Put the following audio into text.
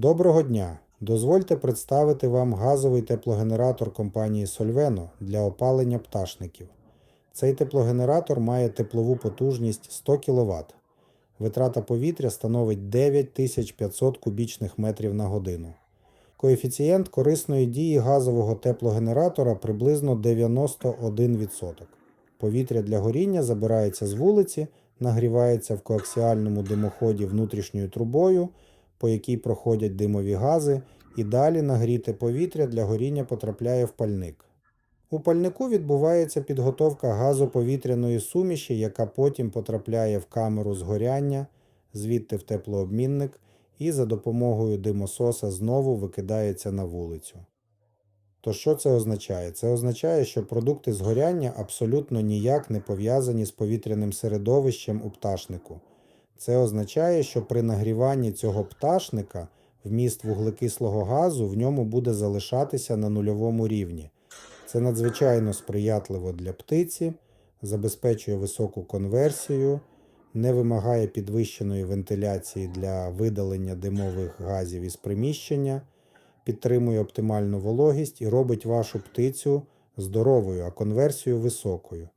Доброго дня! Дозвольте представити вам газовий теплогенератор компанії Solveno для опалення пташників. Цей теплогенератор має теплову потужність 100 кВт. Витрата повітря становить 9500 кубічних метрів на годину. Коефіцієнт корисної дії газового теплогенератора приблизно 91%. Повітря для горіння забирається з вулиці, нагрівається в коаксіальному димоході внутрішньою трубою, по якій проходять димові гази, і далі нагріте повітря для горіння потрапляє в пальник. У пальнику відбувається підготовка газоповітряної суміші, яка потім потрапляє в камеру згоряння, звідти в теплообмінник і за допомогою димососа знову викидається на вулицю. То що це означає? Це означає, що продукти згоряння абсолютно ніяк не пов'язані з повітряним середовищем у пташнику. Це означає, що при нагріванні цього пташника вміст вуглекислого газу в ньому буде залишатися на нульовому рівні. Це надзвичайно сприятливо для птиці, забезпечує високу конверсію, не вимагає підвищеної вентиляції для видалення димових газів із приміщення, підтримує оптимальну вологість і робить вашу птицю здоровою, а конверсію високою.